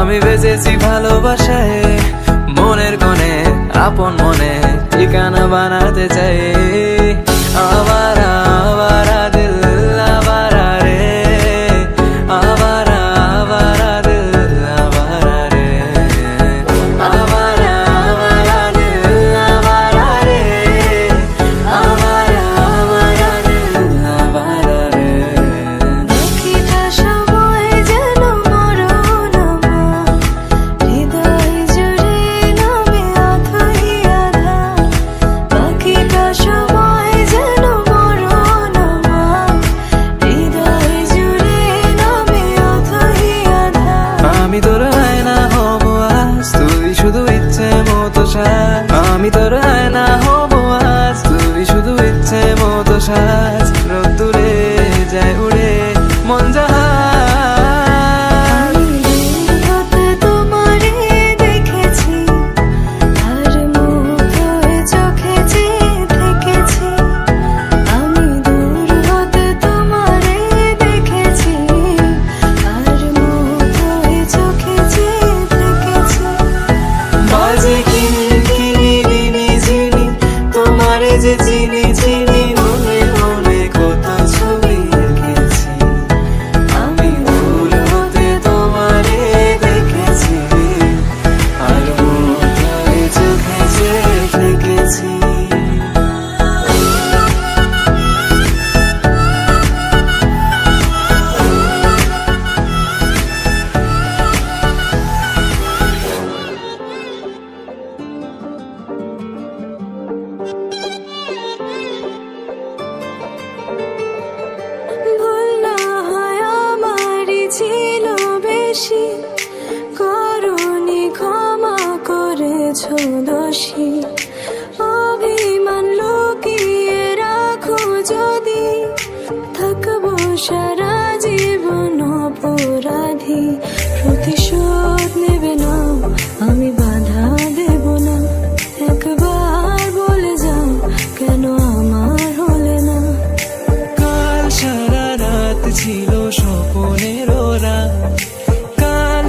আমি বেজেছি ভালোবাসায় মনের কোণে আপন মনে ঠিকানা বানাতে চাই।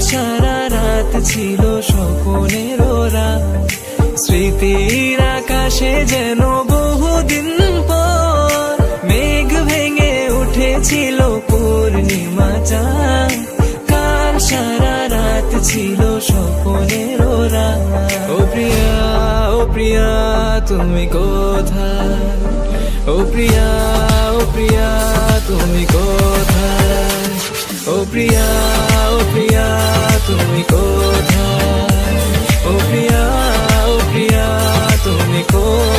সারা রাত ছিল সকলের ওরা স্মৃতির আকাশে যেন বহুদিন পর মেঘ ভেঙে উঠেছিল পূর্ণিমা চাঁদ। কার সারা রাত ছিল সকলের ওরা ও প্রিয়া ও প্রিয়া, তুমি কোথায়? ও প্রিয়া ও প্রিয়া, তুমি প্রিয়া ও প্রিয়া তুমি কোথায়? ও প্রিয়া ও প্রিয়া তুমি কোথায়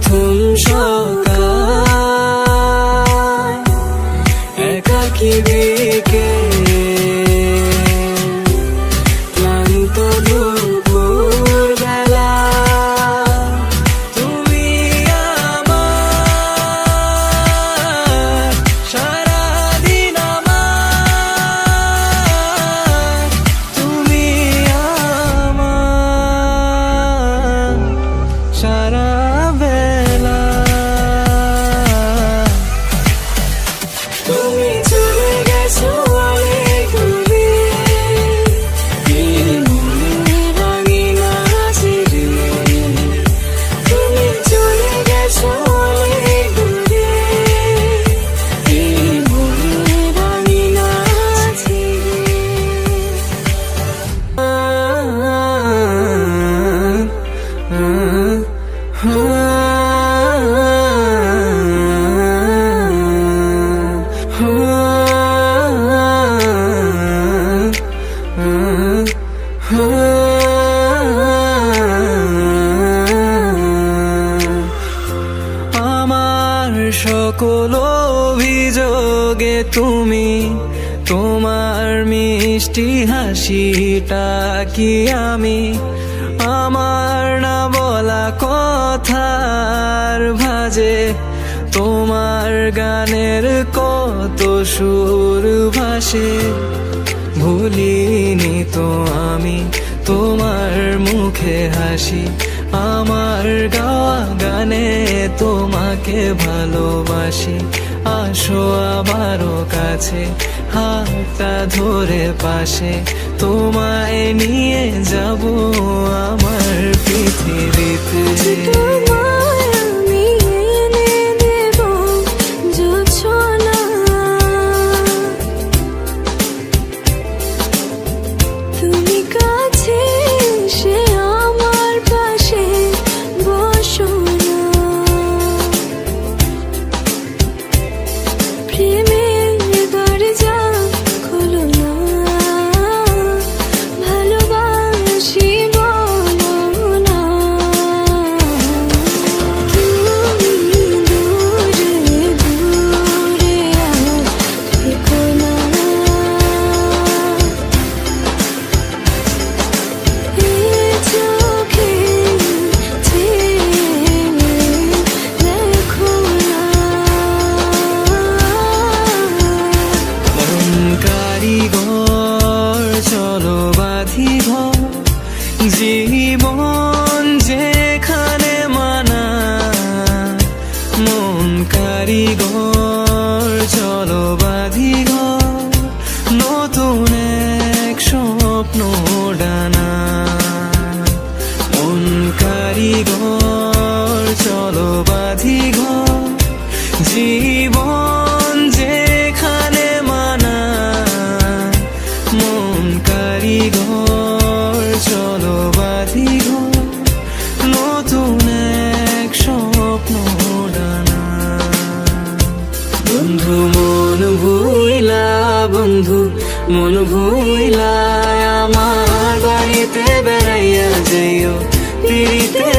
同桌 কথার ভাজে তোমার গানের কত সুর ভাসে। ভুলিনি তো আমি তোমার মুখে হাসি, আমার গাওয়া গানে তোমাকে ভালোবাসি। আসো আবারও কাছে, হাতটা ধরে পাশে তোমায় নিয়ে যাব আমার পৃথিবীতে।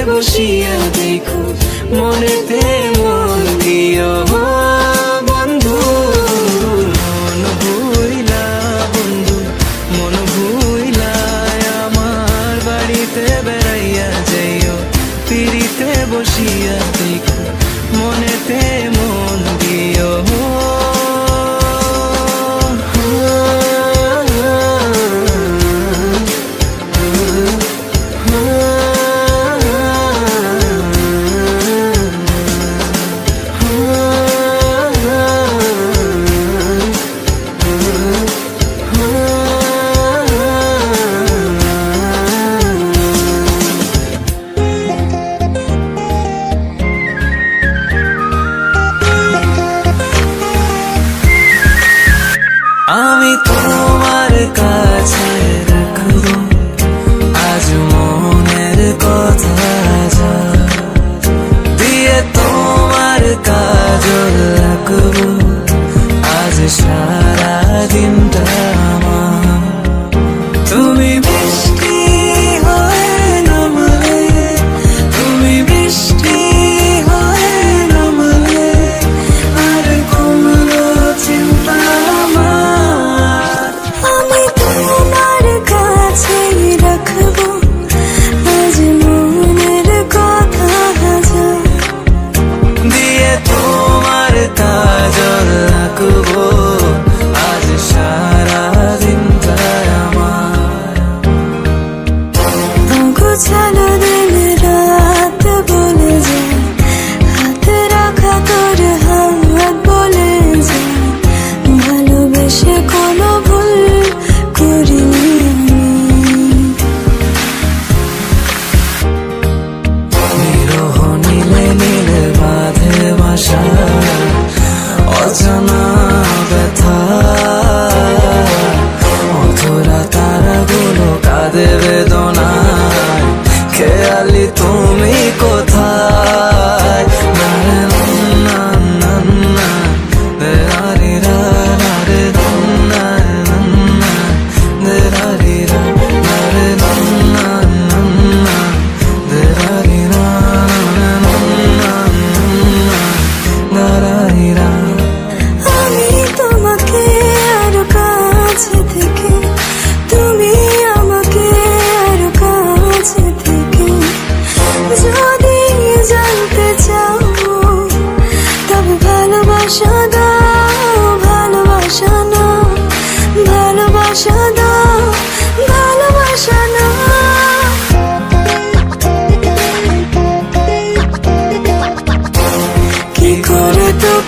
বসিয়া দেখো মনেতে মন দিও।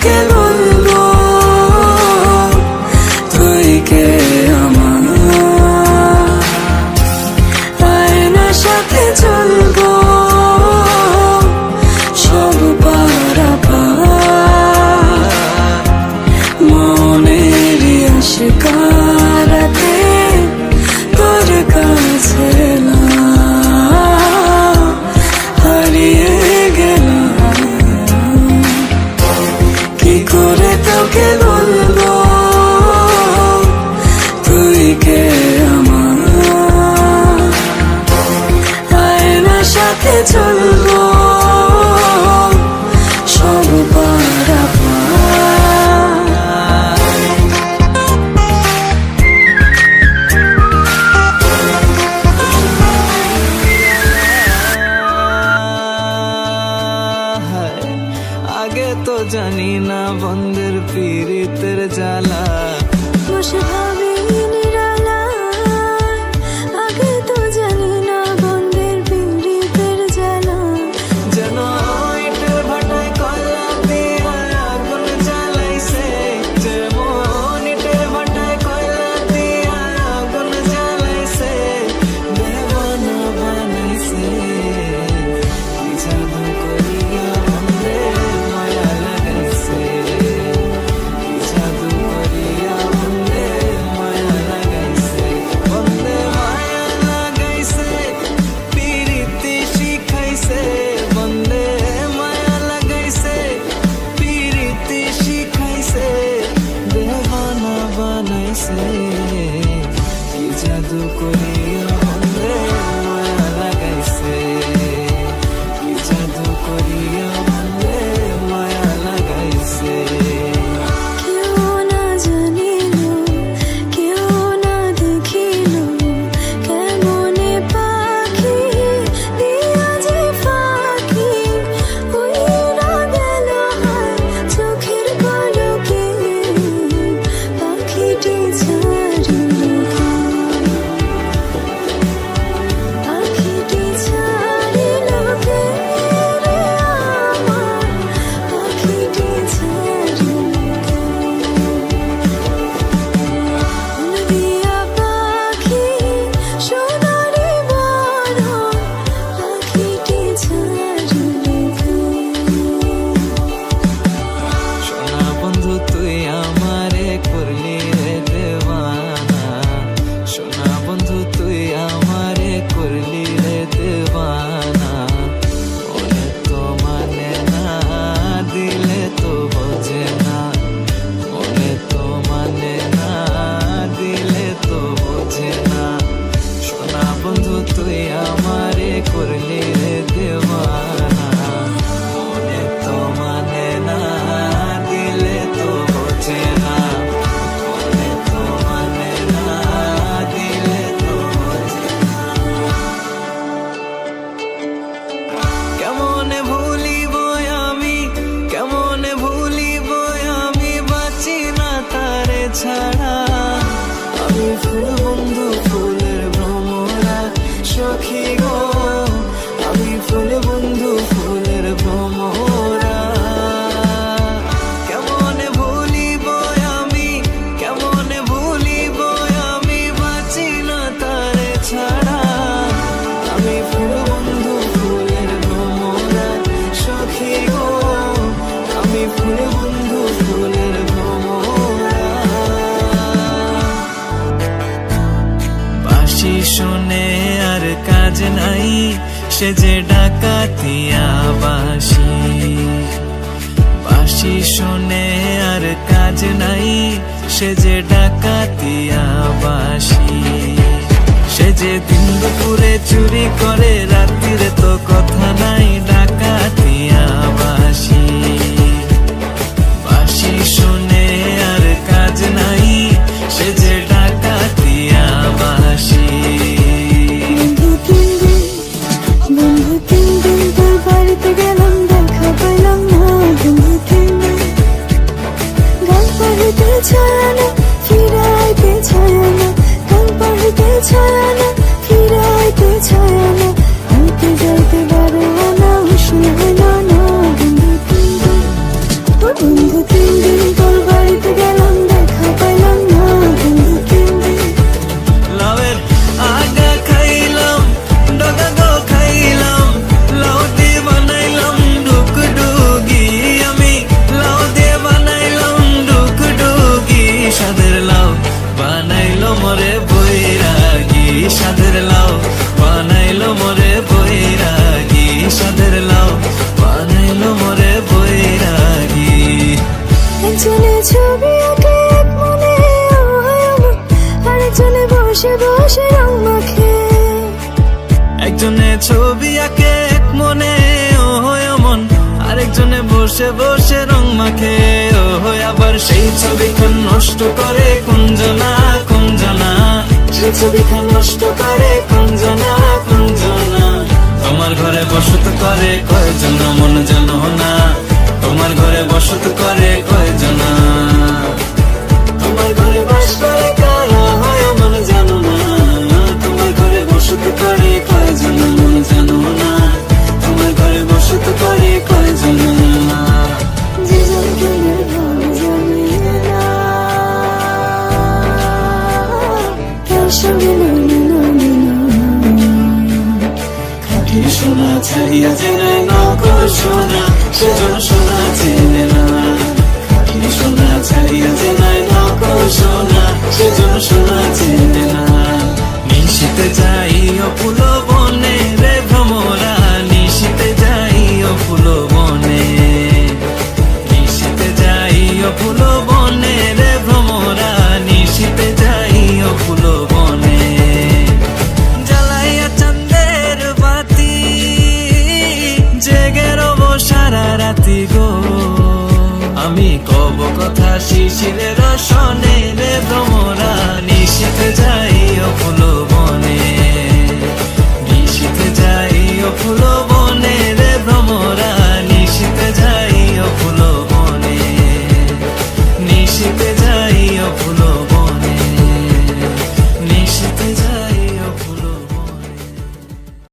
can I can't turn on সেজে যে ডাকাতিয়া বাসি বাসি শোনে আর কাজ নাই সে যে ডাকাতিয়া বাসি সে যে দিন দুপুরে চুরি করে একজনে ছবি আঁকে, এক মনে, ও হয় মন আরেকজনে বসে বসে রং মাখে, ও হয় আবার সেই ছবিখান নষ্ট করে কুঞ্জনা কুঞ্জনা। সেই ছবিখান নষ্ট করে কুঞ্জনা কুঞ্জনা। তোমার ঘরে বসত করে কয়জন মন জানো না। তোমার ঘরে বসত করে ছাড়িয়া জেনে নকল সোনা সেজন সোনা চেনে না। সোনা ছাড়িয়া জেনে নকল সোনা সেজন সোনা চেনে না। নিশিতে যাই অপুল